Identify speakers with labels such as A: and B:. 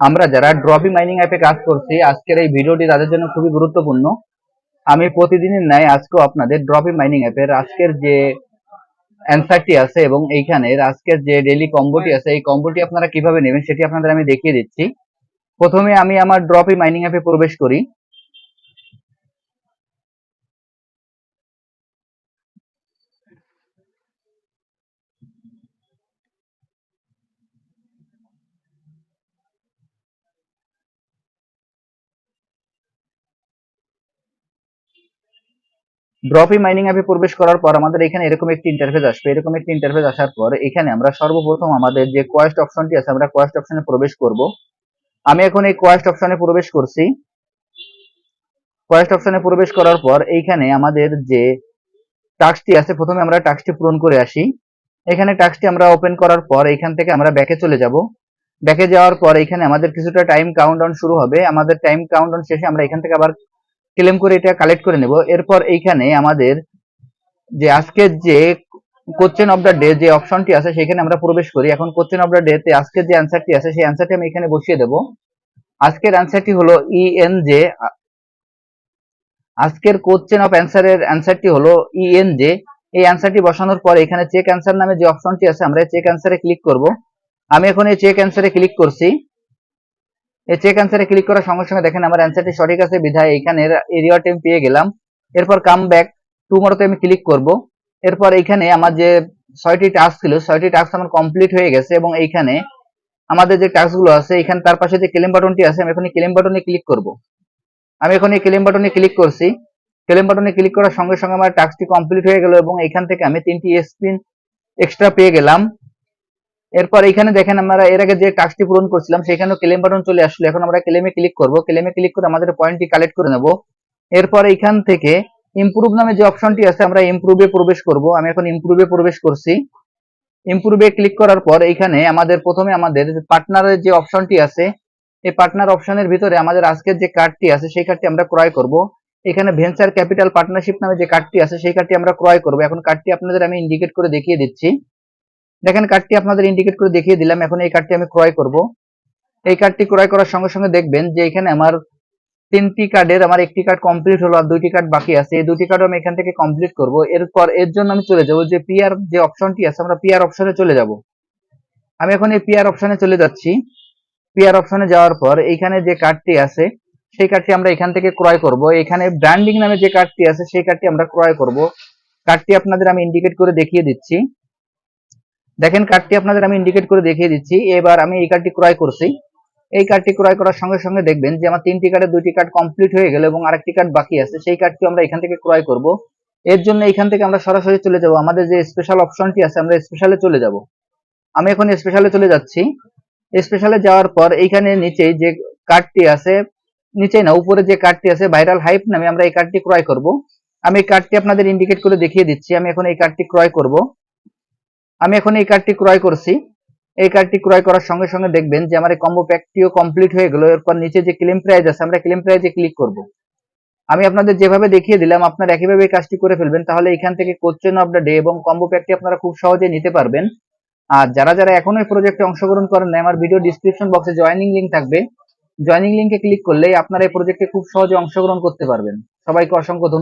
A: আমরা যারা ড্রপি মাইনিং অ্যাপে কাজ করছি, আজকের এই ভিডিওটি তাদের জন্য খুবই গুরুত্বপূর্ণ। আমি প্রতিদিনের ন্যায় আজকেও আপনাদের ড্রপি মাইনিং অ্যাপের আজকের যে অ্যান্সারটি আছে এবং এইখানে আজকের যে ডেলি কম্বোটি আছে, এই কম্বোটি আপনারা কীভাবে নেবেন সেটি আপনাদের আমি দেখিয়ে দিচ্ছি। প্রথমে আমি আমার ড্রপি মাইনিং অ্যাপে প্রবেশ করি। ড্রপি মাইনিং অ্যাপে প্রবেশ করার পর আমাদের এখানে এরকম একটি ইন্টারফেস আসবে এরকম একটি ইন্টারফেস আসার পর এখানে আমরা সর্বপ্রথম আমাদের যে কোয়েস্ট অপশনটি আছে, আমরা কোয়েস্ট অপশনে প্রবেশ করব। আমি এখন এই কোয়েস্ট অপশনে প্রবেশ করছি। কোয়েস্ট অপশনে প্রবেশ করার পর এইখানে আমাদের যে টাস্কটি আছে, প্রথমে আমরা টাস্কটি পূরণ করে আসি। এখানে টাস্কটি আমরা ওপেন করার পর এখান থেকে আমরা ব্যাকে চলে যাব। ব্যাকে যাওয়ার পর এখানে আমাদের কিছুটা টাইম কাউন্টডাউন শুরু হবে। আমাদের টাইম কাউন্টডাউন শেষে আমরা এখান থেকে আবার ক্লেম করে এটা কালেক্ট করে নেব। এরপর এইখানে আমাদের যে আজকের যে কোশ্চেন অফ দ্য ডে যে অপশনটি আছে, সেখানে আমরা প্রবেশ করি। এখন কোশ্চেন অফ দ্য ডে তে আজকের যে অ্যান্সারটি আছে, সেই অ্যান্সারটি আমি এখানে বসিয়ে দেব। আজকের অ্যান্সারটি হলো ইএন জে আজকের কোশ্চেন অফ অ্যান্সারের অ্যান্সারটি হলো ইএন জে এই অ্যান্সারটি বসানোর পর এখানে চেক অ্যান্সার নামে যে অপশনটি আছে, আমরা চেক অ্যান্সারে ক্লিক করব। আমি এখন এই চেক অ্যান্সারে ক্লিক করছি। এই চেক অ্যান্সারে ক্লিক করার সঙ্গে সঙ্গে দেখেন আমার অ্যান্সারটি সঠিক আছে, বিধায় এখানে এরিয়া টাইম পেয়ে গেলাম। এরপর কাম ব্যাক টু টুমোরোতে আমি ক্লিক করব। এরপর এইখানে আমার যে ছয়টি টাস্ক ছিল, ছয়টি টাস্ক আমার কমপ্লিট হয়ে গেছে এবং এইখানে আমাদের যে টাস্কগুলো আছে এখানে তার পাশে যে ক্লেম বাটনটি আছে, আমি এখন ক্লেম বাটনে ক্লিক করব। আমি এখন এই ক্লেম বাটনে ক্লিক করছি। ক্লেম বাটনে ক্লিক করার সঙ্গে সঙ্গে আমার টাস্কটি কমপ্লিট হয়ে গেল এবং এখান থেকে আমি তিনটি স্পিন এক্সট্রা পেয়ে গেলাম। এরপর এখানে দেখেন আমরা, এর আগে যে টাস্কটি পূরণ করছিলাম সেখানেও ক্লেম বাটন চলে আসলো। এখন আমরা ক্লেমে ক্লিক করব। ক্লেমে ক্লিক করে আমাদের পয়েন্টটি কালেক্ট করে নেব। এরপর এখান থেকে ইমপ্রুভ নামে যে অপশনটি আছে, আমরা ইমপ্রুভে প্রবেশ করব। আমি এখন ইমপ্রুভে প্রবেশ করছি। ইমপ্রুভে ক্লিক করার পর এখানে আমাদের, প্রথমে আমাদের পার্টনারের যে অপশনটি আছে, এই পার্টনার অপশনের ভিতরে আমাদের আজকের যে কার্ডটি আছে, সেই কার্ডটি আমরা ক্রয় করব। এখানে ভেঞ্চার ক্যাপিটাল পার্টনারশিপ নামে যে কার্ডটি আছে, সেই কার্ডটি আমরা ক্রয় করব। এখন কার্ডটি আপনাদের আমি ইন্ডিকেট করে দেখিয়ে দিচ্ছি। দেখেন কার্ডটি আপনাদের ইন্ডিকেট করে দেখিয়ে দিলাম। এখন এই কার্ডটি আমি ক্রয় করব। এই কার্ডটি ক্রয় করার সঙ্গে সঙ্গে দেখবেন যে এখানে আমার তিনটি কার্ডের আমার একটি কার্ড কমপ্লিট হলো আর দুইটি কার্ড বাকি আছে। এই দুটি কার্ড আমি এখান থেকে কমপ্লিট করব। এরপর এর জন্য আমি চলে যাব যে পিআর যে অপশনটি আছে, আমরা পিআর অপশনে চলে যাব। আমি এখন এই পিআর অপশনে চলে যাচ্ছি। পিআর অপশনে যাওয়ার পর এইখানে যে কার্ডটি আছে, সেই কার্ডটি আমরা এখান থেকে ক্রয় করব। এখানে ব্র্যান্ডিং নামে যে কার্ডটি আছে, সেই কার্ডটি আমরা ক্রয় করব। কার্ডটি আপনাদের আমি ইন্ডিকেট করে দেখিয়ে দিচ্ছি। দেখেন কার্ডটি আপনাদের আমি ইন্ডিকেট করে দেখিয়ে দিচ্ছি। এবার আমি এই কার্ডটি ক্রয় করছি। এই কার্ডটি ক্রয় করার সঙ্গে সঙ্গে দেখবেন যে আমার তিনটি কার্ডের দুইটি কার্ড কমপ্লিট হয়ে গেল এবং আরেকটি কার্ড বাকি আছে। সেই কার্ডটি আমরা এখান থেকে ক্রয় করব। এর জন্য এখান থেকে আমরা সরাসরি চলে যাব। আমাদের যে স্পেশাল অপশনটি আছে, আমরা স্পেশালে চলে যাব। আমি এখন স্পেশালে চলে যাচ্ছি। স্পেশালে যাওয়ার পর এইখানে নিচে যে কার্ডটি আছে, নিচে না, উপরে যে কার্ডটি আছে ভাইরাল হাইপ নামে আমরা এই কার্ডটি ক্রয় করব। আমি এই কার্ডটি আপনাদের ইন্ডিকেট করে দেখিয়ে দিচ্ছি। আমি এখন এই কার্ডটি ক্রয় করব। আমি এখন এই কার্ডটি ক্রয় করছি। এই কার্ডটি ক্রয় করার সঙ্গে সঙ্গে দেখবেন যে আমার এই কম্বো প্যাকটিও কমপ্লিট হয়ে গেল। এরপর নিচে যে ক্লেম প্রাইজ আছে, আমরা ক্লেম প্রাইজে ক্লিক করব। আমি আপনাদের যেভাবে দেখিয়ে দিলাম, আপনারা একইভাবে এই কাজটি করে ফেলবেন, তাহলে এখান থেকে কোশ্চেন অফ দ্য ডে এবং কম্বো প্যাকটি আপনারা খুব সহজে নিতে পারবেন। আর যারা যারা এখনও এই প্রজেক্টে অংশগ্রহণ করেন না আমার ভিডিও ডিসক্রিপশন বক্সে জয়েনিং লিংক থাকবে। জয়েনিং লিংকে ক্লিক করলেই আপনারা এই প্রজেক্টে খুব সহজে অংশগ্রহণ করতে পারবেন। সবাইকে অসংখ্য ধন্যবাদ।